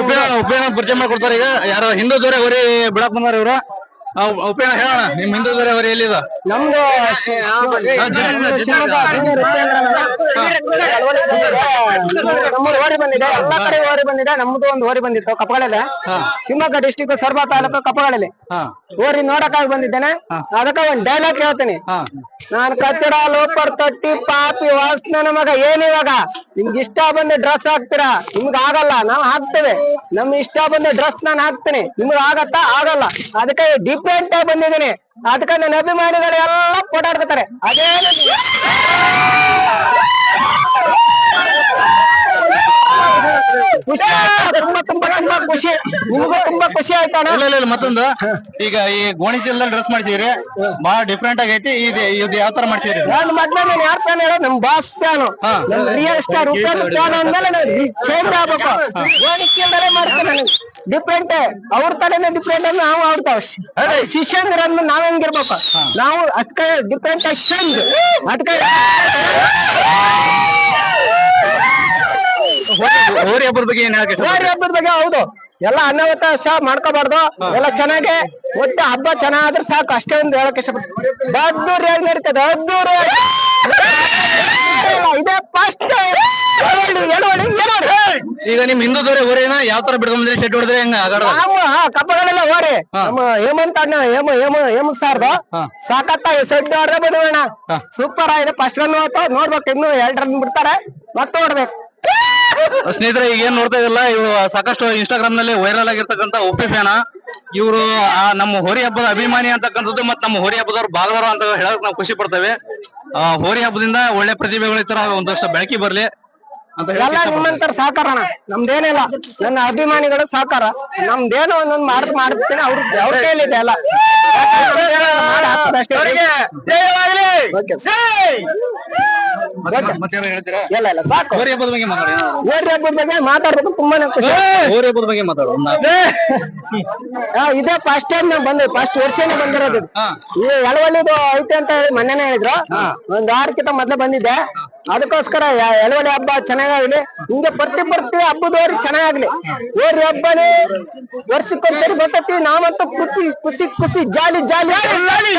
ಉಪಯೋಗ ಉಪೇನ ಪರಿಚಯ ಮಾಡ್ಕೊಡ್ತಾರೆ ಈಗ. ಯಾರೋ ಹಿಂದೂ ದೂರ ಹೊರಿ ಬಿಡಕ್ ಬಂದಾರ ಇವ್ರು. ಆ, ಉ- ಉಪೇನ ಹೇಳೋಣ ನಿಮ್ ಹಿಂದೂ ಹೊರಿ ಎಲ್ಲಿದ ನಮ್ದು ನಮ್ಮದು ಓರಿ ಬಂದಿದೆ ಎಲ್ಲಾ ಕಡೆ ಓರಿ ಬಂದಿದೆ ನಮ್ದು ಒಂದು ಓರಿ ಬಂದಿತ್ತು ಕಪ್ಪಗಳಲ್ಲಿ ಶಿವಮೊಗ್ಗ ಡಿಸ್ಟಿಕ್ ಸರ್ವ ತಾಲೂಕು ಕಪ್ಪಗಳಲ್ಲಿ ಹೋರಿ ಓರಿ ನೋಡಕ್ಕಾಗಿ ಬಂದಿದ್ದೇನೆ ಅದಕ್ಕೆ ಒಂದ್ ಡೈಲಾಗ್ ಹೇಳ್ತೀನಿ ನಾನ್ ಕಚ್ಚಡ ಲೋಪರ್ ತಟ್ಟಿ ಪಾಪಿ ವಾಸನ ಮಗ ಏನಿವಾಗ ನಿಮ್ಗೆ ಇಷ್ಟ ಬಂದ ಡ್ರೆಸ್ ಹಾಕ್ತೀರಾ ನಿಮ್ಗೆ ಆಗಲ್ಲ ನಾವ್ ಹಾಕ್ತೇವೆ ನಮ್ ಇಷ್ಟ ಬಂದ ಡ್ರೆಸ್ ನಾನು ಹಾಕ್ತೀನಿ ನಿಮ್ಗೆ ಆಗತ್ತಾ ಆಗಲ್ಲ ಅದಕ್ಕೆ ಡಿಫ್ರೆಂಟ್ ಆಗಿ ಬಂದಿದ್ದೀನಿ. ಅದಕ್ಕ ನನ್ನ ಅಭಿಮಾನಿಗಳು ಎಲ್ಲ ಓಡಾಡ್ತಾರೆ ಅದೇ ತುಂಬಾ ತುಂಬಾ ತುಂಬಾ ಖುಷಿ. ನಿಮಗೂ ತುಂಬಾ ಖುಷಿ ಆಯ್ತಾಣ ಇಲ್ಲ ಇಲ್ಲ ಇಲ್ಲ, ಮತ್ತೊಂದು. ಈಗ ಈ ಗೋಣಿ ಚೀಲದಲ್ಲಿ ಡ್ರೆಸ್ ಮಾಡ್ಸಿದ್ರಿ. ಬಹಳ ಡಿಫ್ರೆಂಟ್ ಆಗೈತಿ ಇದು ಇದು ಯಾವ ತರ ಮಾಡ್ಸಿದ್ರಿ? ನಾನು ಮದ್ವೆ ನಾನು ಯಾರ್ ಫ್ಯಾನ್ ಹೇಳೋ ನಮ್ ಬಾಸ್ ಫ್ಯಾನ್ ನಮ್ ರಿಯಲ್ ಸ್ಟಾರ್ ಉಪೇಂದ್ರ ಫ್ಯಾನ್ ಅಂದ್ಮೇಲೆ ನಾನು ಚೇಂಜ್ ಆಗ್ಬೇಕು. ಗೋಣಿಕೆಲ್ದರೆ ಮಾಡ್ತೇನೆ ನಾನು. ಡಿಫ್ರೆಂಟ್ ಅವ್ರ ತಲೆನೇ ಡಿಫ್ರೆಂಟ್ ಅಂದ್ರೆ ನಾವು ಅವ್ರ ಶಿಷ್ಯಂದ್ರ ಅಂದ್ರೆ ನಾವ್ ಹೆಂಗಿರ್ಬೇಕು? ನಾವು ಅದ್ಕೆ ಡಿಫ್ರೆಂಟ್ ಆಗಿ ಚೇಂಜ್ ಅದಕ್ಕೆ ಹೋರಿ ಹಬ್ಬದ ಬಗ್ಗೆ ಏನ್ ಹೇಳಕ್ಕೆ ಹೋರಿ ಹಬ್ಬದ ಬಗ್ಗೆ ಹೌದು. ಎಲ್ಲ ಅನಾವಕಾಶ ಮಾಡ್ಕೋಬಾರ್ದು. ಎಲ್ಲ ಚೆನ್ನಾಗಿ ಒಟ್ಟು ಹಬ್ಬ ಚೆನ್ನಾದ್ರೆ ಸಾಕು. ಅಷ್ಟೇ ಒಂದು ಹೇಳಕ್ ಇಷ್ಟಪಡ್ತೀನಿ. ಬದ್ದೂರ್ ಹೇಗ್ ನಡೀತದೆ? ಅದ್ದೂರಿ ಇದೇ ಫಸ್ಟ್ ಈಗ ನಿಮ್ ಹಿಂದೂ ದೊರೆ ಹೋರಿನ ಯಾವ ತರ ಬಿಡ್ಕೊಂಡ್ರಿ ಸೆಟ್ ಹೊಡೆದ್ರೆ ಹೆಂಗ ಕಬ್ಬಗಳೆಲ್ಲ ಹೋರಿ. ನಮ್ಮ ಹೇಮಂತ್ ಅಣ್ಣ ಹೇಮ ಹೇಮ ಹೇಮಂತ್ ಸಾರ್ದು. ಸಾಕತ್ತ ಸೆಡ್ ಆಡ್ರೆ ಬಿಡುವಣ್ಣ ಸೂಪರ್ ಆಗಿದೆ. ಫಸ್ಟ್ ರನ್ ಹೋಯ್ತು. ನೋಡ್ಬೇಕು ಇನ್ನು ಎರಡ್ ರನ್ ಬಿಡ್ತಾರೆ. ಮತ್ತೆ ನೋಡ್ಬೇಕು ಸ್ನೇಹಿತರೆ ಈಗ ಏನ್ ನೋಡ್ತಾ ಇದಲ್ಲ ಇವರು ಸಾಕಷ್ಟು ಇನ್ಸ್ಟಾಗ್ರಾಮ್ನಲ್ಲಿ ವೈರಲ್ ಆಗಿರ್ತಕ್ಕಂತ ಉಪ್ಪಿ ಫ್ಯಾನ ಇವರು ಆ ನಮ್ಮ ಹೋರಿ ಹಬ್ಬದ ಅಭಿಮಾನಿ ಅಂತಕ್ಕಂಥದ್ದು ಮತ್ತೆ ನಮ್ಮ ಹೋರಿ ಹಬ್ಬದವ್ರು ಭಾಗವರ ಅಂತ ಹೇಳಕ್ ನಾವು ಖುಷಿ ಪಡ್ತೇವೆ. ಆ ಹೋರಿ ಹಬ್ಬದಿಂದ ಒಳ್ಳೆ ಪ್ರತಿಭೆಗಳು ಈ ತರ ಒಂದಷ್ಟು ಬೆಳಕಿ ಬರ್ಲಿ ಎಲ್ಲ. ನಿಮ್ಮಂತರ ಸಾಕಾರ ನಮ್ದೇನಿಲ್ಲ. ನನ್ನ ಅಭಿಮಾನಿಗಳ ಸಾಕಾರ. ನಮ್ದೇನೋ ಒಂದೊಂದು ಮಾರ್ಕ್ ಮಾಡ್ತೀನಿ. ಅವ್ರ ಅವ್ರ ಕೈಲಿದೆ ಎಲ್ಲ. ಮಾಡಿ ಇಲ್ಲ ಇಲ್ಲ ಸಾಕು. ಹೋರಿ ಹಬ್ಬದ ಬಗ್ಗೆ ಮಾತಾಡಿ. ಓರಿ ಹಬ್ಬದ ಬಗ್ಗೆ ಮಾತಾಡ್ಬೇಕು ತುಂಬಾನೇ ಖುಷಿ. ಹೋರಿ ಹಬ್ಬದ ಬಗ್ಗೆ ಮಾತಾಡು ಒಂದ್ ನಾಲ್ಕು. ಆ, ಇದೇ ಫಸ್ಟ್ ಟೈಮ್ ನಾವು ಬಂದೆ ಫಸ್ಟ್ ವರ್ಷನೇ ಬಂದಿರೋದು. ಈ ಎಳವಳ್ಳಿದು ಐತೆ ಅಂತ ಹೇಳಿ ಮೊನ್ನೆನೇ ಹೇಳಿದ್ರು. ಒಂದ್ ವಾರಕ್ಕಿಂತ ಮೊದ್ಲೇ ಬಂದಿದ್ದೆ. ಅದಕ್ಕೋಸ್ಕರ ಎಳವಳಿ ಎಳವಳ್ಳಿ ಹಬ್ಬ ಚೆನ್ನಾಗಾಗ್ಲಿ. ಹಿಂಗೆ ಪ್ರತಿ ಪ್ರತಿ ಹಬ್ಬದವ್ರಿ ಚೆನ್ನಾಗಾಗ್ಲಿ. ಓರಿ ಹಬ್ಬನೇ ವರ್ಷಕ್ಕೊಂದ್ಸರಿ ಬರ್ತತಿ ನಾವಂತೂ ಖುಷಿ ಖುಷಿ ಖುಷಿ ಜಾಲಿ ಜಾಲಿ ಜಾಲಿ.